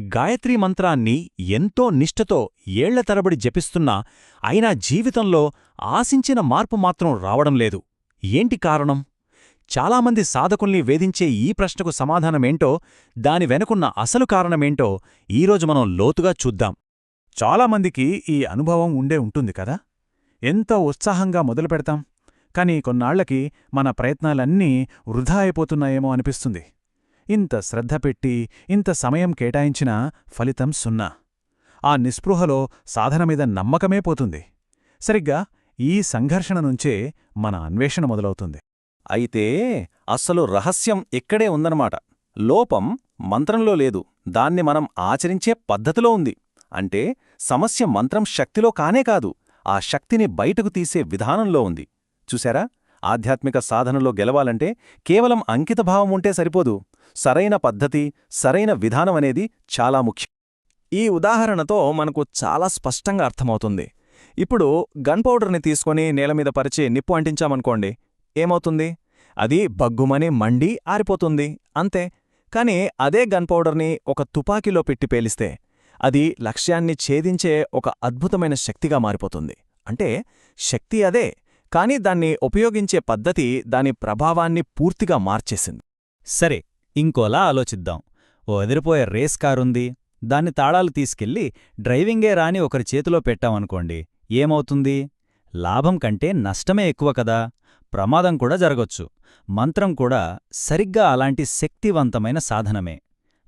గాయత్రీ మంత్రాన్ని ఎంతో నిష్ఠతో ఏళ్ళ తరబడి జపిస్తున్నా అయినా జీవితంలో ఆశించిన మార్పు మాత్రం రావడం లేదు. ఏంటి కారణం? చాలామంది సాధకుల్ని వేధించే ఈ ప్రశ్నకు సమాధానమేంటో దాని వెనుకున్న అసలు కారణమేంటో ఈరోజు మనం లోతుగా చూద్దాం. చాలామందికి ఈ అనుభవం ఉండే ఉంటుంది కదా? ఎంతో ఉత్సాహంగా మొదలుపెడతాం కాని కొన్నాళ్ళకి మన ప్రయత్నాలన్నీ వృధా అయిపోతున్నాయేమో అనిపిస్తుంది. ఇంత శ్రద్ధ పెట్టి ఇంత సమయం కేటాయించినా ఫలితం సున్నా. ఆ నిస్పృహలో సాధన మీద నమ్మకమే పోతుంది. సరిగ్గా ఈ సంఘర్షణ నుంచే మన అన్వేషణ మొదలవుతుంది. అయితే అస్సలు రహస్యం ఇక్కడే ఉందన్నమాట. లోపం మంత్రంలో లేదు. దాన్ని మనం ఆచరించే పద్ధతిలో ఉంది. అంటే సమస్య మంత్రం శక్తిలో కానే కాదు ఆ శక్తిని బయటకు తీసే విధానంలో ఉంది. చూశారా? ఆధ్యాత్మిక సాధనలో గెలవాలంటే కేవలం అంకితభావం ఉంటే సరిపోదు. సరైన పద్ధతి సరైన విధానం అనేది చాలా ముఖ్యం. ఈ ఉదాహరణతో మనకు చాలా స్పష్టంగా అర్థమవుతుంది. ఇప్పుడు గన్ పౌడర్ని తీసుకొని నేలమీద పరిచి నిప్పు అంటించామనుకోండి ఏమవుతుంది? అది బగ్గుమని మండి ఆరిపోతుంది అంతే. కాని అదే గన్ పౌడర్ని ఒక తుపాకీలో పెట్టి పేలిస్తే అది లక్ష్యాన్ని ఛేదించే ఒక అద్భుతమైన శక్తిగా మారిపోతుంది. అంటే శక్తి అదే కాని దాన్ని ఉపయోగించే పద్ధతి దాని ప్రభావాన్ని పూర్తిగా మార్చేసింది. సరే ఇంకోలా ఆలోచిద్దాం. ఓ ఎదిరిపోయే రేస్ కారుంది. దాన్ని తాళాలు తీసుకెళ్ళి డ్రైవింగే రాని ఒకరి చేతిలో పెట్టామనుకోండి ఏమవుతుంది? లాభం కంటే నష్టమే ఎక్కువ కదా. ప్రమాదం కూడా జరగొచ్చు. మంత్రం కూడా సరిగ్గా అలాంటి శక్తివంతమైన సాధనమే.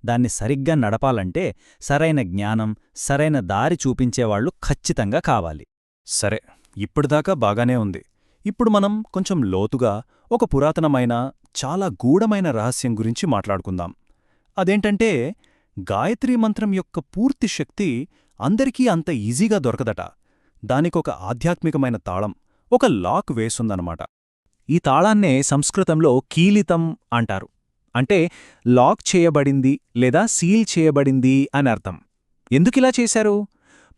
దాన్ని సరిగ్గా నడపాలంటే సరైన జ్ఞానం సరైన దారి చూపించేవాళ్ళు ఖచ్చితంగా కావాలి. సరే ఇప్పటిదాకా బాగానే ఉంది. ఇప్పుడు మనం కొంచెం లోతుగా ఒక పురాతనమైన చాలా గూఢమైన రహస్యం గురించి మాట్లాడుకుందాం. అదేంటంటే గాయత్రీ మంత్రం యొక్క పూర్తి శక్తి అందరికీ అంత ఈజీగా దొరకదట. దానికొక ఆధ్యాత్మికమైన తాళం ఒక లాక్ వేసుందనమాట. ఈ తాళాన్నే సంస్కృతంలో కీలితం అంటారు. అంటే లాక్ చేయబడింది లేదా సీల్ చేయబడింది అని అర్థం ఎందుకిలా చేశారు?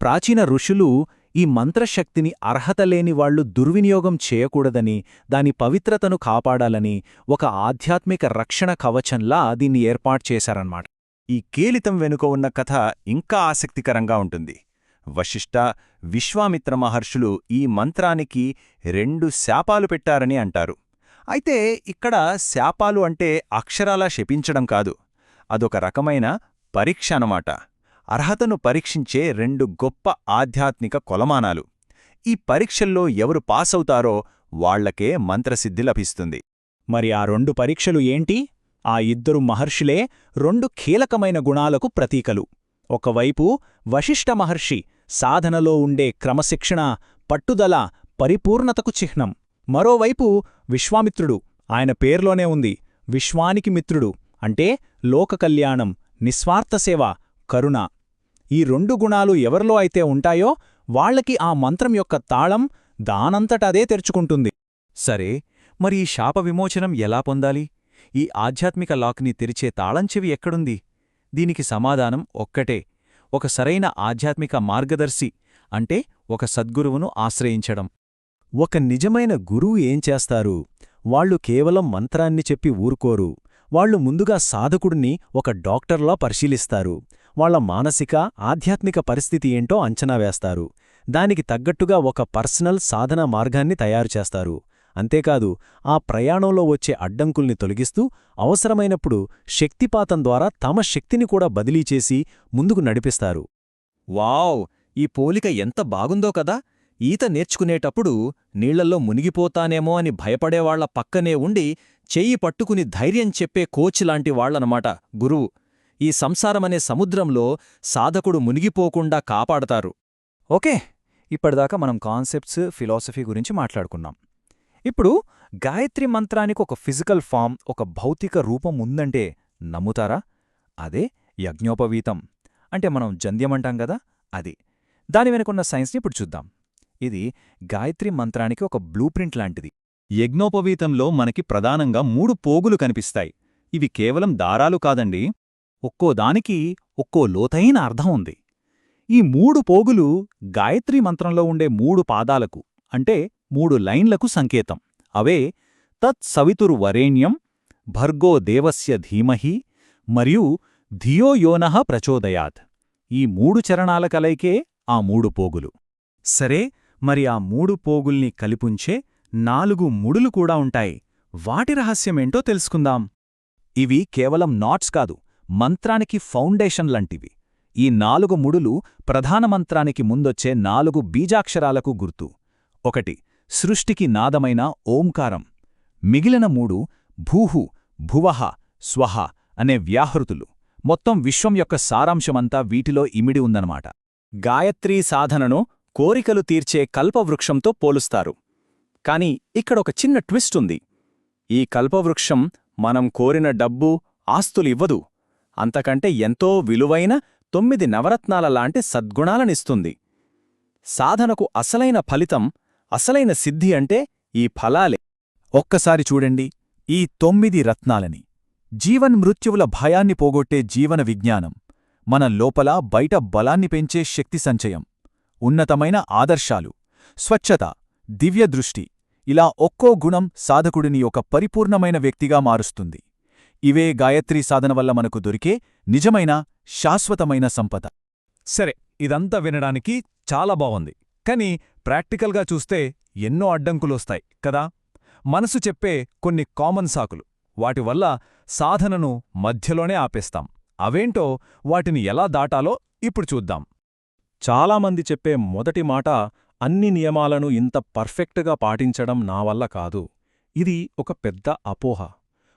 ప్రాచీన ఋషులు ఈ మంత్రశక్తిని అర్హత లేని వాళ్ళు దుర్వినియోగం చేయకూడదని దాని పవిత్రతను కాపాడాలని ఒక ఆధ్యాత్మిక రక్షణ కవచంలా దీన్ని ఏర్పాటు చేశారన్నమాట. ఈ కేలితం వెనుక ఉన్న కథ ఇంకా ఆసక్తికరంగా ఉంటుంది. వశిష్ఠ విశ్వామిత్ర మహర్షులు ఈ మంత్రానికి రెండు శాపాలు పెట్టారని అంటారు. అయితే ఇక్కడ శాపాలు అంటే అక్షరాలా శపించడం కాదు. అదొక రకమైన పరీక్ష అన్నమాట. అర్హతను పరీక్షించే రెండు గొప్ప ఆధ్యాత్మిక కొలమానాలు. ఈ పరీక్షల్లో ఎవరు పాసవుతారో వాళ్ళకే మంత్రసిద్ధి లభిస్తుంది. మరి ఆ రెండు పరీక్షలు ఏంటి? ఆ ఇద్దరు మహర్షులే రెండు కీలకమైన గుణాలకు ప్రతీకలు. ఒకవైపు వశిష్ఠ మహర్షి సాధనలో ఉండే క్రమశిక్షణ పట్టుదల పరిపూర్ణతకు చిహ్నం. మరోవైపు విశ్వామిత్రుడు ఆయన పేర్లోనే ఉంది విశ్వానికి మిత్రుడు అంటే లోకకల్యాణం నిస్వార్థసేవ కరుణ. ఈ రెండు గుణాలు ఎవరిలో అయితే ఉంటాయో వాళ్ళకి ఆ మంత్రం యొక్క తాళం దానంతటదే తెరుచుకుంటుంది. సరే మరి ఈ శాప విమోచనం ఎలా పొందాలి? ఈ ఆధ్యాత్మిక లాక్ని తెరిచే తాళంచెవి ఎక్కడుంది? దీనికి సమాధానం ఒక్కటే. ఒక సరైన ఆధ్యాత్మిక మార్గదర్శి అంటే ఒక సద్గురువును ఆశ్రయించడం. ఒక నిజమైన గురువు ఏం చేస్తారు? వాళ్ళు కేవలం మంత్రాన్ని చెప్పి ఊరుకోరు. వాళ్ళు ముందుగా సాధకుడిని ఒక డాక్టర్లా పరిశీలిస్తారు. వాళ్ళ మానసిక ఆధ్యాత్మిక పరిస్థితి ఏంటో అంచనా వేస్తారు. దానికి తగ్గట్టుగా ఒక పర్సనల్ సాధన మార్గాన్ని తయారుచేస్తారు అంతేకాదు ఆ ప్రయాణంలో వచ్చే అడ్డంకుల్ని తొలగిస్తూ అవసరమైనప్పుడు శక్తిపాతం ద్వారా తమ శక్తిని కూడా బదిలీ చేసి ముందుకు నడిపిస్తారు. వావ్! ఈ పోలిక ఎంత బాగుందో కదా! ఈత నేర్చుకునేటప్పుడు నీళ్ళల్లో మునిగిపోతానేమో అని భయపడేవాళ్ళ పక్కనే ఉండి చెయ్యి పట్టుకుని ధైర్యం చెప్పే కోచ్ లాంటి వాళ్ళనమాట గురువు. ఈ సంసారమనే సముద్రంలో సాధకుడు మునిగిపోకుండా కాపాడతారు. ఓకే ఇప్పటిదాకా మనం కాన్సెప్ట్స్ ఫిలాసఫీ గురించి మాట్లాడుకున్నాం. ఇప్పుడు గాయత్రి మంత్రానికి ఒక ఫిజికల్ ఫామ్ ఒక భౌతిక రూపం ఉందంటే నమ్ముతారా? అదే యజ్ఞోపవీతం. అంటే మనం జంధ్యమంటాం గదా అది. దాని వెనుకున్న సైన్స్ని ఇప్పుడు చూద్దాం. ఇది గాయత్రి మంత్రానికి ఒక బ్లూ ప్రింట్ లాంటిది. యజ్ఞోపవీతంలో మనకి ప్రధానంగా మూడు పోగులు కనిపిస్తాయి. ఇవి కేవలం దారాలు కాదండి. ఒక్కో దానికి ఒక్కో లోతైన అర్థం ఉంది. ఈ మూడు పోగులు గాయత్రీ మంత్రంలో ఉండే మూడు పాదాలకు అంటే మూడు లైన్లకు సంకేతం. అవే తత్ సవితుర్వరేణ్యం భర్గో దేవస్య ధీమహి మరియు ధియో యోనః ప్రచోదయాత్. ఈ మూడు చరణాల కలైకే ఆ మూడు పోగులు. సరే మరి ఆ మూడు పోగుల్ని కలిపుంచే నాలుగు ముడులు కూడా ఉంటాయి. వాటి రహస్యమేంటో తెలుసుకుందాం. ఇవి కేవలం నాట్స్ కాదు. మంత్రానికి ఫౌండేషన్ లాంటివి. ఈ నాలుగు ముడులు ప్రధాన మంత్రానికి ముందొచ్చే నాలుగు బీజాక్షరాలకు గుర్తు. ఒకటి సృష్టికి నాదమైన ఓంకారం. మిగిలిన మూడు భూహు భువహ స్వహ అనే వ్యాహృతులు. మొత్తం విశ్వం యొక్క సారాంశమంతా వీటిలో ఇమిడి ఉందన్నమాట. గాయత్రీ సాధనను కోరికలు తీర్చే కల్పవృక్షంతో పోలుస్తారు. కాని ఇక్కడొక చిన్న ట్విస్ట్ ఉంది. ఈ కల్పవృక్షం మనం కోరిన డబ్బు ఆస్తులివ్వదు అంతకంటే ఎంతో విలువైన తొమ్మిది నవరత్నాల లాంటి సద్గుణాలనిస్తుంది. సాధనకు అసలైన ఫలితం అసలైన సిద్ధి అంటే ఈ ఫలాలే. ఒక్కసారి చూడండి ఈ తొమ్మిది రత్నాలని. జీవన్ మృత్యువుల భయాన్ని పోగొట్టే జీవన విజ్ఞానం మన లోపల బయట బలాన్ని పెంచే శక్తి సంచయం ఉన్నతమైన ఆదర్శాలు స్వచ్ఛత దివ్యదృష్టి ఇలా ఒక్కో గుణం సాధకుడిని ఒక పరిపూర్ణమైన వ్యక్తిగా మారుస్తుంది. ఇవే గాయత్రీ సాధన వల్ల మనకు దొరికే నిజమైన శాశ్వతమైన సంపద. సరే ఇదంతా వినడానికి చాలా బావుంది. కానీ ప్రాక్టికల్గా చూస్తే ఎన్నో అడ్డంకులొస్తాయి కదా? మనసు చెప్పే కొన్ని కామన్ సాకులు. వాటి వల్ల సాధనను మధ్యలోనే ఆపేస్తాం. అవేంటో వాటిని ఎలా దాటాలో ఇప్పుడు చూద్దాం. చాలామంది చెప్పే మొదటి మాట అన్ని నియమాలను ఇంత పర్ఫెక్ట్గా పాటించడం నా వల్ల కాదు. ఇది ఒక పెద్ద అపోహ.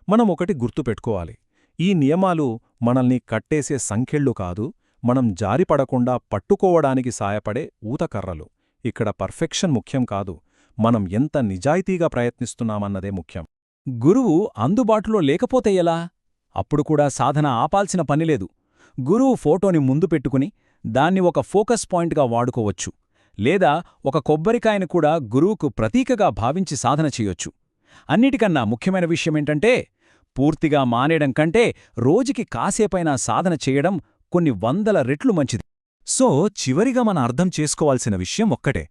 మనం ఒకటి గుర్తుపెట్టుకోవాలి. ఈ నియమాలు మనల్ని కట్టేసే సంఖ్యళ్ళు కాదు మనం జారిపడకుండా పట్టుకోవడానికి సాయపడే ఊతకర్రలు. ఇక్కడ పర్ఫెక్షన్ ముఖ్యం కాదు మనం ఎంత నిజాయితీగా ప్రయత్నిస్తున్నామన్నదే ముఖ్యం. గురువు అందుబాటులో లేకపోతే ఎలా? అప్పుడు కూడా సాధన ఆపాల్సిన పనిలేదు గురువు ఫోటోని ముందు పెట్టుకుని దాన్ని ఒక ఫోకస్ పాయింట్గా వాడుకోవచ్చు. లేదా ఒక కొబ్బరికాయను కూడా గురువుకు ప్రతీకగా భావించి సాధన చెయ్యొచ్చు అన్నిటికన్నా ముఖ్యమైన విషయమేంటంటే పూర్తిగా మానేయడం కంటే రోజుకి కాసేపైనా సాధన చేయడం కొన్ని వందల రెట్లు మంచిది. సో చివరిగా మన అర్థం చేసుకోవాల్సిన విషయం ఒక్కటే.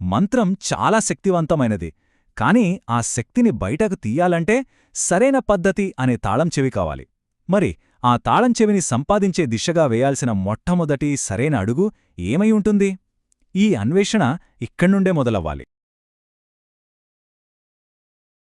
మంత్రం చాలా శక్తివంతమైనది. కాని ఆ శక్తిని బయటకు తీయాలంటే సరైన పద్ధతి అనే తాళం చెవి కావాలి. మరి ఆ తాళం చెవిని సంపాదించే దిశగా వేయాల్సిన మొట్టమొదటి సరైన అడుగు ఏమై ఉంటుంది? ఈ అన్వేషణ ఇక్కడ్నుండే మొదలవ్వాలి.